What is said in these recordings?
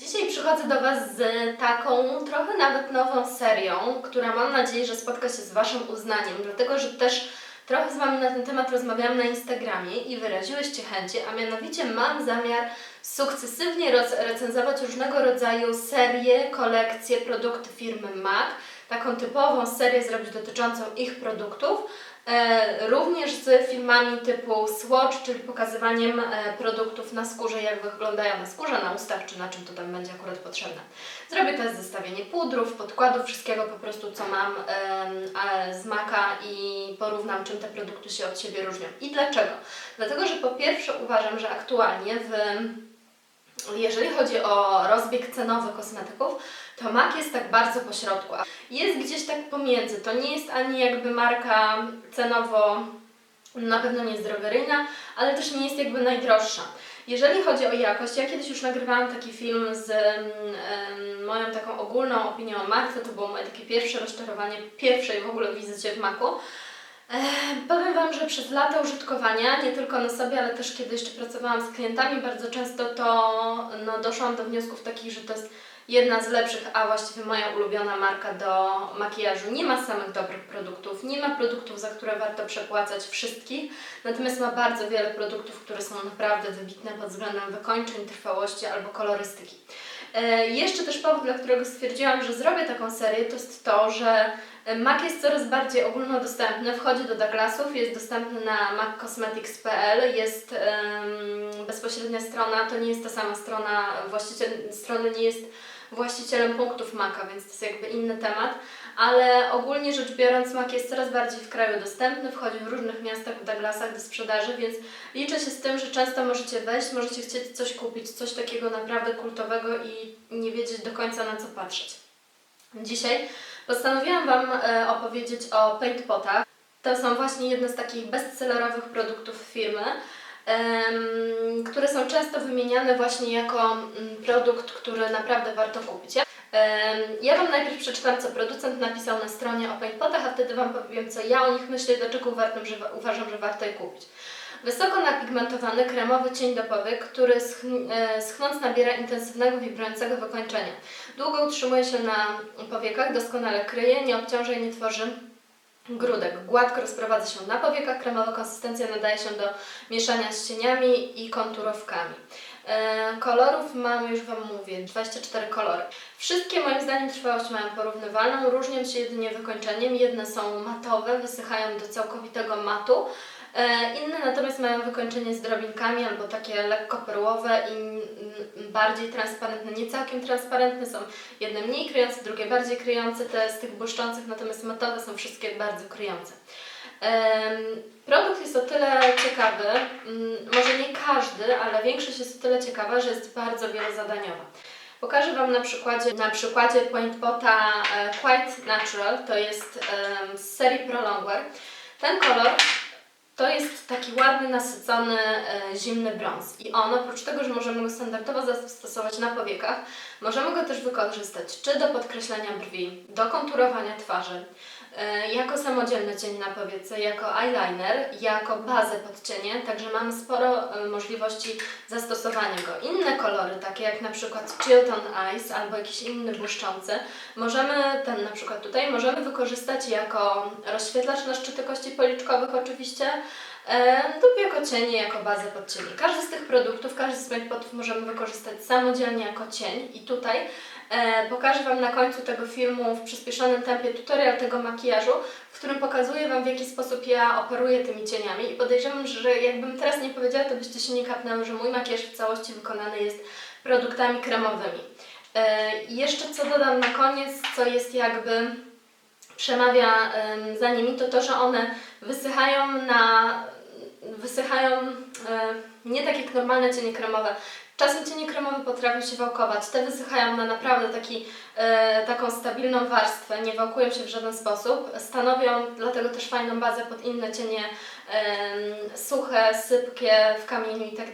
Dzisiaj przychodzę do Was z taką trochę nawet nową serią, która mam nadzieję, że spotka się z Waszym uznaniem, dlatego że też trochę z Wami na ten temat rozmawiałam na Instagramie i wyraziłyście chęci, a mianowicie mam zamiar sukcesywnie recenzować różnego rodzaju serie, kolekcje, produkty firmy MAC, taką typową serię zrobić dotyczącą ich produktów. E, również z filmami typu swatch, czyli pokazywaniem e, produktów na skórze, jak wyglądają na skórze, na ustach, czy na czym to tam będzie akurat potrzebne. Zrobię też zestawienie pudrów, podkładów, wszystkiego po prostu, co mam z Maka i porównam, czym te produkty się od siebie różnią. I dlaczego? Dlatego, że po pierwsze uważam, że aktualnie w jeżeli chodzi o rozbieg cenowy kosmetyków, to MAC jest tak bardzo po środku. a Jest gdzieś tak pomiędzy. To nie jest ani jakby marka cenowo na pewno nie jest drogeryjna, ale też nie jest jakby najdroższa. Jeżeli chodzi o jakość, ja kiedyś już nagrywałam taki film z em, moją taką ogólną opinią o MAC, to, było moje takie pierwsze rozczarowanie pierwszej w ogóle wizycie w. Ehm, Powiem Wam, że przez lata użytkowania, nie tylko na sobie, ale też kiedy jeszcze pracowałam z klientami, bardzo często to no, doszłam do wniosków takich, że to jest jedna z lepszych, a właściwie moja ulubiona marka do makijażu. Nie ma samych dobrych produktów, nie ma produktów, za które warto przepłacać wszystkich, natomiast ma bardzo wiele produktów, które są naprawdę wybitne pod względem wykończeń, trwałości albo kolorystyki. E, Jeszcze też powód, dla którego stwierdziłam, że zrobię taką serię, to jest to, że MAC jest coraz bardziej ogólnodostępny, wchodzi do Douglasów, jest dostępny na maccosmetics.pl, jest em, bezpośrednia strona, to nie jest ta sama strona, właściciel strony nie jest właścicielem punktów Maca, więc to jest jakby inny temat, ale ogólnie rzecz biorąc Mac jest coraz bardziej w kraju dostępny, wchodzi w różnych miastach, w Douglasach do sprzedaży, więc liczę się z tym, że często możecie wejść, możecie chcieć coś kupić, coś takiego naprawdę kultowego i nie wiedzieć do końca na co patrzeć. Dzisiaj postanowiłam Wam e, opowiedzieć o paint potach. To są właśnie jedne z takich bestsellerowych produktów firmy, które są często wymieniane właśnie jako mm, produkt, który naprawdę warto kupić. Ja, Wam najpierw przeczytam, co producent napisał na stronie o paint potach, a wtedy Wam powiem, co ja o nich myślę i dlaczego uważam, że, warto je kupić. Wysoko napigmentowany kremowy cień do powiek, który e, schnąc nabiera intensywnego, wibrującego wykończenia. Długo utrzymuje się na powiekach, doskonale kryje, nie obciąża i nie tworzy grudek. Gładko rozprowadza się na powiekach, kremowa konsystencja nadaje się do mieszania z cieniami i konturowkami. E, kolorów mam, już Wam mówię, 24 kolory. Wszystkie moim zdaniem trwałość mają porównywalną, różnią się jedynie wykończeniem. Jedne są matowe, wysychają do całkowitego matu, inne natomiast mają wykończenie z drobinkami albo takie lekko perłowe i bardziej transparentne, nie całkiem transparentne, są jedne mniej kryjące, drugie bardziej kryjące, te z tych błyszczących, natomiast matowe są wszystkie bardzo kryjące. Produkt jest o tyle ciekawy, może nie każdy, ale większość jest o tyle ciekawa, że jest bardzo wielozadaniowa. Pokażę Wam na przykładzie, na przykładzie Point Pota e, Quite Natural, to jest z serii Prolongwear. Ten kolor to jest taki ładny, nasycony, e, zimny brąz. I on, oprócz tego, że możemy go standardowo zastosować na powiekach, możemy go też wykorzystać czy do podkreślenia brwi, do konturowania twarzy, jako samodzielny cień na powiece, jako eyeliner, jako bazę pod cienie, także mamy sporo e, możliwości zastosowania go. Inne kolory, takie jak na przykład Chilton Ice albo jakiś inny błyszczący, możemy, ten na przykład tutaj, możemy wykorzystać jako rozświetlacz na szczyty kości policzkowych oczywiście, e, lub jako cienie, jako bazę pod cienie. Każdy z tych produktów, każdy z potów możemy wykorzystać samodzielnie jako cień i tutaj e, pokażę Wam na końcu tego filmu w przyspieszonym tempie tutorial tego makijażu, w którym pokazuję Wam w jaki sposób ja operuję tymi cieniami i podejrzewam, że jakbym teraz nie powiedziała, to byście się nie kapnęły, że mój makijaż w całości wykonany jest produktami kremowymi. E, jeszcze co dodam na koniec, co jest jakby przemawia em, za nimi, to to, że one wysychają na wysychają e, nie tak jak normalne cienie kremowe. Czasem cienie kremowe potrafią się wałkować. Te wysychają na naprawdę taki, e, taką stabilną warstwę, nie wałkują się w żaden sposób. Stanowią dlatego też fajną bazę pod inne cienie em, suche, sypkie, w kamieniu i tak.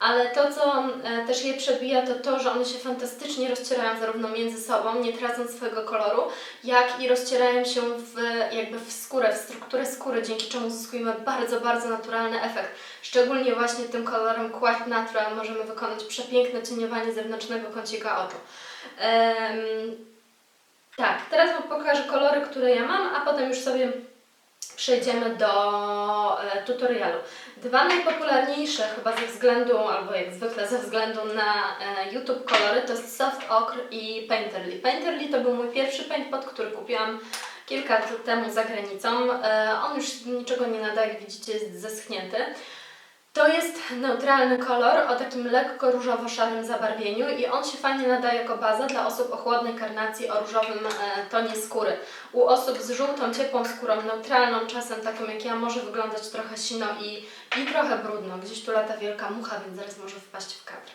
Ale to, co e, też je przebija, to to, że one się fantastycznie rozcierają zarówno między sobą, nie tracąc swojego koloru, jak i rozcierają się w, jakby w skórę, w strukturę skóry, dzięki czemu zyskujemy bardzo, bardzo naturalny efekt. Szczególnie właśnie tym kolorem Quite Natural możemy wykonać przepiękne cieniowanie zewnętrznego kącika oczu. Em, tak, teraz Wam pokażę kolory, które ja mam, a potem już sobie przejdziemy do tutorialu. Dwa najpopularniejsze chyba ze względu, albo jak zwykle ze względu na e, YouTube kolory to jest Soft Ochre i Painterly. Painterly to był mój pierwszy paint pot, który kupiłam kilka lat temu za granicą. E, on już niczego nie nada, jak widzicie jest zeschnięty. To jest neutralny kolor o takim lekko różowo-szarym zabarwieniu i on się fajnie nadaje jako baza dla osób o chłodnej karnacji o różowym e, tonie skóry. U osób z żółtą, ciepłą skórą, neutralną, czasem taką jak ja, może wyglądać trochę sino i, i trochę brudno. Gdzieś tu lata wielka mucha, więc zaraz może wpaść w kadr.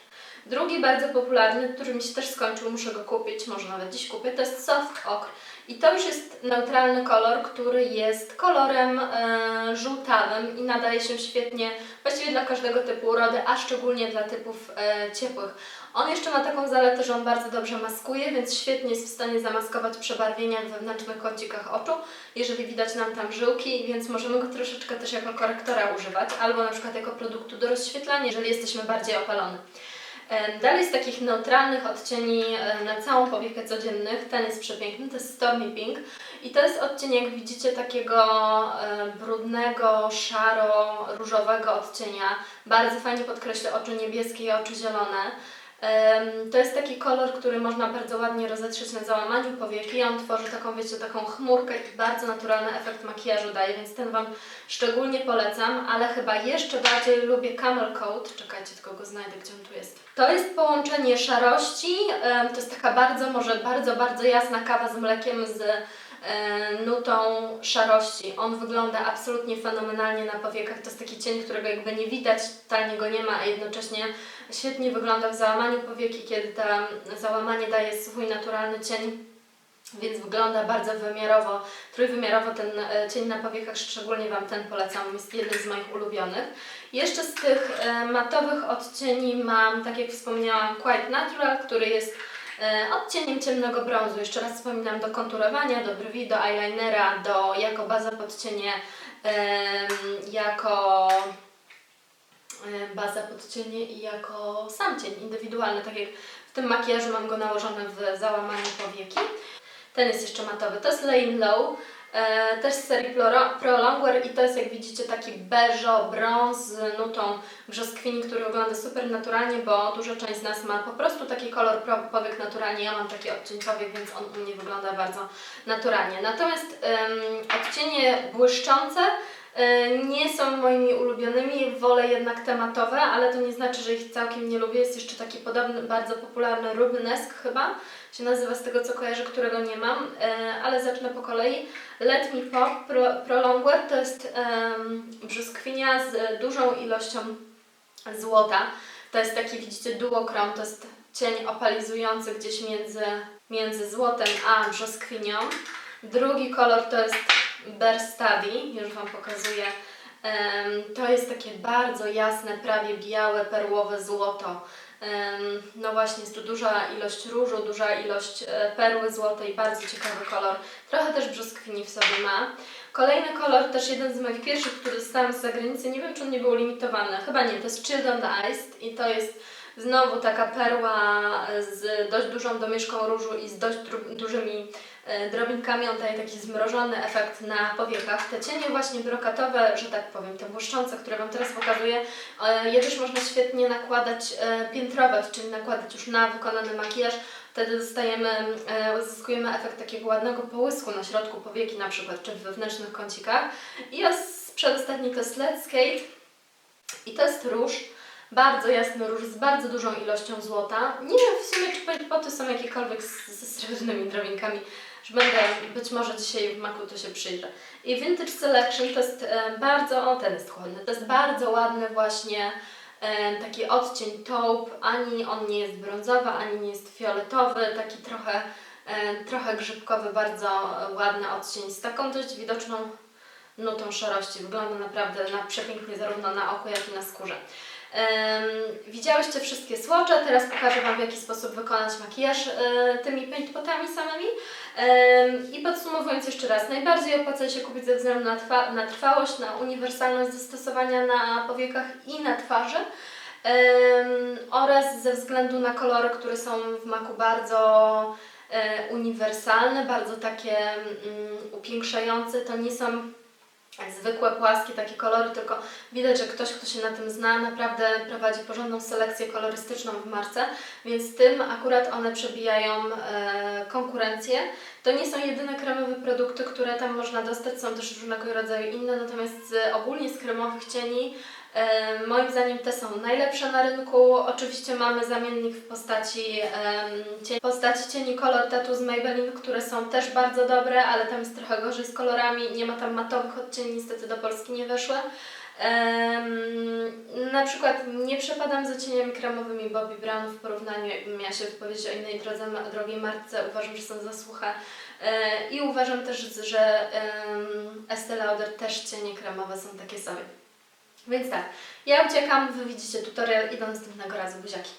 Drugi bardzo popularny, który mi się też skończył, muszę go kupić, może nawet dziś kupię, to jest Soft Ochre. I to już jest neutralny kolor, który jest kolorem e, żółtawym i nadaje się świetnie właściwie dla każdego typu urody, a szczególnie dla typów e, ciepłych. On jeszcze ma taką zaletę, że on bardzo dobrze maskuje, więc świetnie jest w stanie zamaskować przebarwienia w wewnętrznych kącikach oczu, jeżeli widać nam tam żyłki, więc możemy go troszeczkę też jako korektora używać, albo na przykład jako produktu do rozświetlania, jeżeli jesteśmy bardziej opalone. Dalej z takich neutralnych odcieni na całą powiekę codziennych, ten jest przepiękny, to jest Stormy Pink i to jest odcień, jak widzicie, takiego brudnego, szaro-różowego odcienia. Bardzo fajnie podkreśla oczy niebieskie i oczy zielone. To jest taki kolor, który można bardzo ładnie rozetrzeć na załamaniu powieki. On tworzy taką, wiecie, taką chmurkę i bardzo naturalny efekt makijażu daje, więc ten Wam szczególnie polecam, ale chyba jeszcze bardziej lubię Camel Coat. Czekajcie, tylko go znajdę, gdzie on tu jest. To jest połączenie szarości, to jest taka bardzo, może bardzo, bardzo jasna kawa z mlekiem z e, nutą szarości. On wygląda absolutnie fenomenalnie na powiekach. To jest taki cień, którego jakby nie widać, totalnie go nie ma, a jednocześnie świetnie wygląda w załamaniu powieki, kiedy to załamanie daje swój naturalny cień. Więc wygląda bardzo wymiarowo, trójwymiarowo ten e, cień na powiekach, szczególnie Wam ten polecam, jest jednym z moich ulubionych. Jeszcze z tych e, matowych odcieni mam, tak jak wspomniałam, Quite Natural, który jest e, odcieniem ciemnego brązu. Jeszcze raz wspominam do konturowania, do brwi, do eyelinera, do jako baza podcienie, jako e, baza podcienie i jako sam cień indywidualny, tak jak w tym makijażu mam go nałożony w załamaniu powieki. Ten jest jeszcze matowy, to jest Lane Low, e, też z serii Pro, Longwear i to jest jak widzicie taki beżo, brąz z nutą brzoskwini, który wygląda super naturalnie, bo duża część z nas ma po prostu taki kolor powiek naturalnie, ja mam taki odcień powiek, więc on u mnie wygląda bardzo naturalnie. Natomiast em, odcienie błyszczące nie są moimi ulubionymi, wolę jednak tematowe, ale to nie znaczy, że ich całkiem nie lubię. Jest jeszcze taki podobny, bardzo popularny Rubenesk chyba, się nazywa z tego co kojarzę, którego nie mam, e, ale zacznę po kolei. Let Me Pop Pro, Pro Longwear to jest em, brzoskwinia z dużą ilością złota. To jest taki, widzicie, duokrom, to jest cień opalizujący gdzieś między, między złotem a brzoskwinią. Drugi kolor to jest Bear Study, już Wam pokazuję. To jest takie bardzo jasne, prawie białe, perłowe złoto. No właśnie, jest tu duża ilość różu, duża ilość e, perły złotej, bardzo ciekawy kolor. Trochę też brzoskwini w sobie ma. Kolejny kolor, też jeden z moich pierwszych, który dostałam z zagranicy, nie wiem czy on nie był limitowany, chyba nie, to jest Chilled on the Iced i to jest znowu taka perła z dość dużą domieszką różu i z dość dużymi e, drobinkami. On daje taki zmrożony efekt na powiekach. Te cienie właśnie brokatowe, że tak powiem, te błyszczące, które Wam teraz pokazuję, e, je też można świetnie nakładać, e, piętrować, czyli nakładać już na wykonany makijaż. Wtedy dostajemy, e, uzyskujemy efekt takiego ładnego połysku na środku powieki na przykład, czy w wewnętrznych kącikach. I os- przedostatni to jest Let's Skate i to jest róż. Bardzo jasny róż z bardzo dużą ilością złota. Nie wiem w sumie, czy paintpoty są jakiekolwiek ze srebrnymi drobinkami. Że będę, być może dzisiaj w maku to się przyjrzę. I Vintage Selection to jest e, bardzo, o ten jest chłodny, to jest bardzo ładny właśnie e, taki odcień taupe. Ani on nie jest brązowy, ani nie jest fioletowy, taki trochę, e, trochę grzybkowy, bardzo ładny odcień z taką dość widoczną nutą szarości. Wygląda naprawdę na, przepięknie zarówno na oku, jak i na skórze. Em, widziałyście wszystkie słocze, teraz pokażę Wam w jaki sposób wykonać makijaż e, tymi paintpotami samymi. I podsumowując jeszcze raz, najbardziej opłaca się kupić ze względu na, trwa, na trwałość, na uniwersalność zastosowania na powiekach i na twarzy. Oraz ze względu na kolory, które są w maku bardzo e, uniwersalne, bardzo takie mm, upiększające. To nie są zwykłe, płaskie takie kolory, tylko widać, że ktoś, kto się na tym zna, naprawdę prowadzi porządną selekcję kolorystyczną w marce, więc tym akurat one przebijają e, konkurencję. To nie są jedyne kremowe produkty, które tam można dostać, są też różnego rodzaju inne, natomiast ogólnie z kremowych cieni moim zdaniem te są najlepsze na rynku. Oczywiście mamy zamiennik w postaci, cieni, w postaci cieni Color Tattoo z Maybelline, które są też bardzo dobre, ale tam jest trochę gorzej z kolorami, nie ma tam matowych odcieni, niestety do Polski nie weszły. Em, na przykład nie przepadam za cieniami kremowymi Bobbi Brown w porównaniu, jakbym miała się wypowiedzieć o innej drodze, drogiej marce. Uważam, że są za suche. E, I uważam też, że em, Estee Lauder też cienie kremowe są takie sobie. Więc tak, ja uciekam, wy widzicie tutorial i do następnego razu, buziaki.